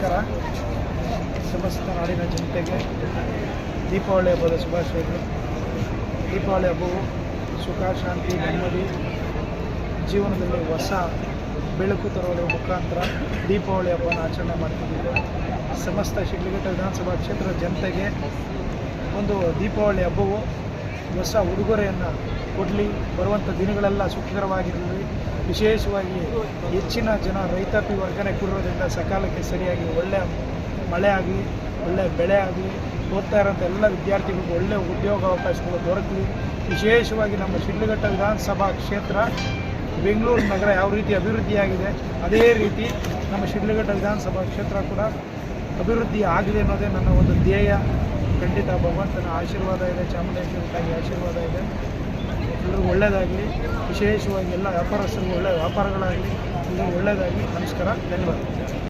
ನಮಸ್ಕಾರ. ಸಮಸ್ತ ನಾಡಿನ ಜನತೆಗೆ ದೀಪಾವಳಿ ಹಬ್ಬದ ಶುಭಾಶಯಗಳು. ದೀಪಾವಳಿ ಹಬ್ಬವು ಸುಖ, ಶಾಂತಿ, ನೆಮ್ಮದಿ, ಜೀವನದಲ್ಲಿ ಹೊಸ ಬೆಳಕು ತರುವುದರ ಮುಖಾಂತರ ದೀಪಾವಳಿ ಹಬ್ಬವನ್ನು ಆಚರಣೆ ಮಾಡ್ತಿದ್ದೀವಿ ಸಮಸ್ತ ಶಿಡ್ಲಘಟ್ಟ ವಿಧಾನಸಭಾ ಕ್ಷೇತ್ರದ ಜನತೆಗೆ ಒಂದು ದೀಪಾವಳಿ ಹಬ್ಬವು ಹೊಸ ಉಡುಗೊರೆಯನ್ನು ಕೊಡಲಿ. ಬರುವಂಥ ದಿನಗಳೆಲ್ಲ ಸುಖಕರವಾಗಿರಲಿ. ವಿಶೇಷವಾಗಿ ಹೆಚ್ಚಿನ ಜನ ರೈತಾಪಿ ವರ್ಗನೆ ಕೂಡಿರೋದ್ರಿಂದ ಸಕಾಲಕ್ಕೆ ಸರಿಯಾಗಿ ಒಳ್ಳೆಯ ಮಳೆ ಆಗಲಿ ಒಳ್ಳೆಯ ಬೆಳೆ ಆಗಲಿ, ಓದ್ತಾ ಇರೋಂಥ ಎಲ್ಲ ವಿದ್ಯಾರ್ಥಿಗಳಿಗೂ ಒಳ್ಳೆಯ ಉದ್ಯೋಗಾವಕಾಶಗಳು ದೊರಕಲಿ. ವಿಶೇಷವಾಗಿ ನಮ್ಮ ಶಿಡ್ಲಘಟ್ಟ ವಿಧಾನಸಭಾ ಕ್ಷೇತ್ರ ಬೆಂಗಳೂರು ನಗರ ಯಾವ ರೀತಿ ಅಭಿವೃದ್ಧಿಯಾಗಿದೆ, ಅದೇ ರೀತಿ ನಮ್ಮ ಶಿಡ್ಲಘಟ್ಟ ವಿಧಾನಸಭಾ ಕ್ಷೇತ್ರ ಕೂಡ ಅಭಿವೃದ್ಧಿ ಆಗಲಿ ಅನ್ನೋದೇ ನನ್ನ ಒಂದು ಧ್ಯೇಯ. ಖಂಡಿತ ಭಗವಂತನ ಆಶೀರ್ವಾದ ಇದೆ ಚಾಮುಂಡೇಶ್ವರಿ ತಾಯಿ ಆಶೀರ್ವಾದ ಇದೆ. ಎಲ್ಲರಿಗೂ ಒಳ್ಳೆಯದಾಗಲಿ, ವಿಶೇಷವಾಗಿ ಎಲ್ಲ ವ್ಯಾಪಾರಸ್ಥರಿಗೂ ಒಳ್ಳೆಯ ವ್ಯಾಪಾರಗಳಾಗಲಿ, ಎಲ್ಲರಿಗೂ ಒಳ್ಳೆಯದಾಗಲಿ. ನಮಸ್ಕಾರ, ಧನ್ಯವಾದ.